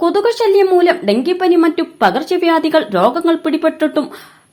കൊതുക് ശല്യം മൂലം ഡെങ്കിപ്പനി മറ്റു പകർച്ചവ്യാധികൾ രോഗങ്ങൾ പിടിപെട്ടിട്ടും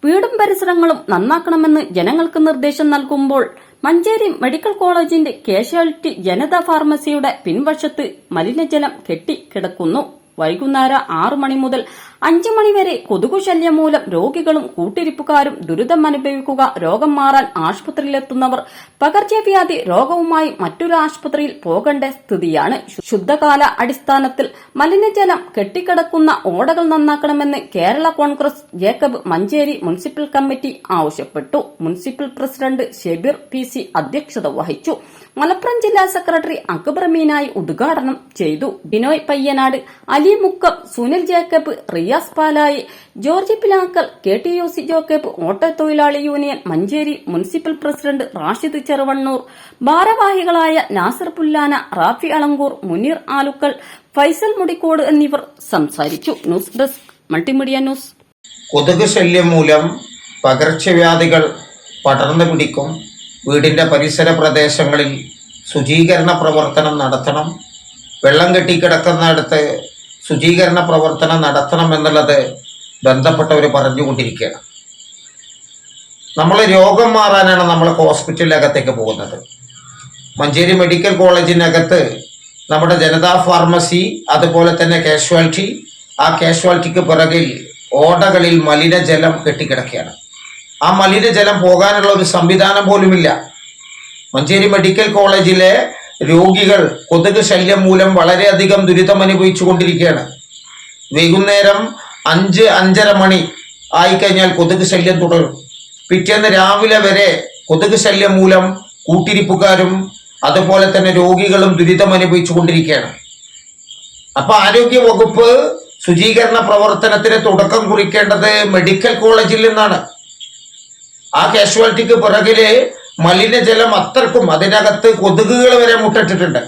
വീടും പരിസരങ്ങളും നന്നാക്കണമെന്ന് ജനങ്ങൾക്ക് നിർദ്ദേശം നൽകുമ്പോൾ മഞ്ചേരി മെഡിക്കൽ കോളേജിന്റെ കാഷ്വാലിറ്റി ജനതാ ഫാർമസിയുടെ പിൻവശത്ത് മലിനജലം കെട്ടിക്കിടക്കുന്നു. വൈകുന്നേരം ആറു മണി മുതൽ അഞ്ചു മണിവരെ കൊതുകു ശല്യം മൂലം രോഗികളും കൂട്ടിരിപ്പുകാരും ദുരിതം അനുഭവിക്കുക രോഗം മാറാൻ ആശുപത്രിയിലെത്തുന്നവർ പകർച്ചവ്യാധി രോഗവുമായി മറ്റൊരു ആശുപത്രിയിൽ പോകേണ്ട സ്ഥിതിയാണ് ശുദ്ധകാല അടിസ്ഥാനത്തിൽ മലിനജലം കെട്ടിക്കിടക്കുന്ന ഓടകൾ നന്നാക്കണമെന്ന് Kerala Congress Jacob Manjeri municipal committee ആവശ്യപ്പെട്ടു. Municipal president Shebir P C അധ്യക്ഷത വഹിച്ചു. മലപ്പുറം ജില്ലാ സെക്രട്ടറി അക്ബർ മീനായി ഉദ്ഘാടനം ചെയ്തു. Binoy Payyanad Ali Mukkam Sunil Jacob Riyas Palayi George Pilakkal K T U C Jacob auto തൊഴിലാളി union Manjeri municipal president Rashid Cheruvannur ഭാരവാഹികളായ നാസർ പുല്ലാന റാഫി അളങ്കൂർ മുനീർ ആലുക്കൽ ഫൈസൽ മുടിക്കോട് എന്നിവർ സംസാരിച്ചു. News desk multimedia news. കൊതുക് ശല്യം മൂലം പകർച്ചവ്യാധികൾ പടർന്നു പിടിക്കും. വീടിന്റെ പരിസര പ്രദേശങ്ങളിൽ ശുചീകരണ പ്രവർത്തനം നടത്തണം. വെള്ളം കെട്ടിക്കിടക്കുന്നിടത്ത് ശുചീകരണ പ്രവർത്തനം നടത്തണം എന്നുള്ളത് ബന്ധപ്പെട്ടവർ പറഞ്ഞുകൊണ്ടിരിക്കുകയാണ്. നമ്മൾ രോഗം മാറാനാണ് നമ്മൾ ഹോസ്പിറ്റലിനകത്തേക്ക് പോകുന്നത്. മഞ്ചേരി മെഡിക്കൽ കോളേജിനകത്ത് നമ്മുടെ ജനതാ ഫാർമസി അതുപോലെ തന്നെ കാഷ്വാലിറ്റി ആ കാഷ്വാലിറ്റിക്ക് പിറകിൽ ഓടകളിൽ മലിനജലം കെട്ടിക്കിടക്കുകയാണ്. ആ മലിനജലം പോകാനുള്ള ഒരു സംവിധാനം പോലുമില്ല. മഞ്ചേരി മെഡിക്കൽ കോളേജിലെ രോഗികൾ കൊതുക് ശല്യം മൂലം വളരെയധികം ദുരിതം അനുഭവിച്ചു കൊണ്ടിരിക്കുകയാണ്. വൈകുന്നേരം അഞ്ച് അഞ്ചര മണി ആയിക്കഴിഞ്ഞാൽ കൊതുക് ശല്യം തുടരും. പിറ്റേന്ന് രാവിലെ വരെ കൊതുക് ശല്യം മൂലം കൂട്ടിരിപ്പുകാരും അതുപോലെ തന്നെ രോഗികളും ദുരിതം അനുഭവിച്ചു കൊണ്ടിരിക്കുകയാണ്. അപ്പൊ ആരോഗ്യ വകുപ്പ് ശുചീകരണ പ്രവർത്തനത്തിന് തുടക്കം കുറിക്കേണ്ടത് മെഡിക്കൽ കോളേജിൽ നിന്നാണ്. ആ കാഷ്വാലിറ്റിക്ക് പിറകിൽ മലിനജലം അത്രക്കും അതിനകത്ത് കൊതുകുകൾ വരെ മുട്ടിട്ടിട്ടുണ്ട്.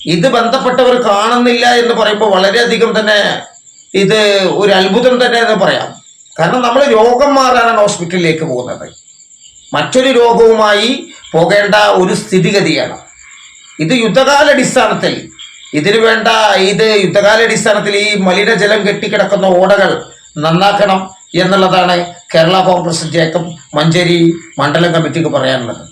ഇത് ബന്ധപ്പെട്ടവർ കാണുന്നില്ല എന്ന് പറയുമ്പോൾ വളരെയധികം തന്നെ ഇത് ഒരു അത്ഭുതം തന്നെ എന്ന് പറയാം. കാരണം നമ്മൾ രോഗം മാറാനാണ് ഹോസ്പിറ്റലിലേക്ക് പോകുന്നത്. മറ്റൊരു രോഗവുമായി പോകേണ്ട ഒരു സ്ഥിതിഗതിയാണ്. ഇത് യുദ്ധകാലടിസ്ഥാനത്തിൽ ഇതിനു വേണ്ട ഇത് യുദ്ധകാലടിസ്ഥാനത്തിൽ ഈ മലിനജലം കെട്ടിക്കിടക്കുന്ന ഓടകൾ നന്നാക്കണം. എന്നുള്ളതാണ് കേരള കോൺഗ്രസ് ജേക്കബ് മഞ്ചേരി മണ്ഡലം കമ്മിറ്റിക്ക് പറയാനുള്ളത്.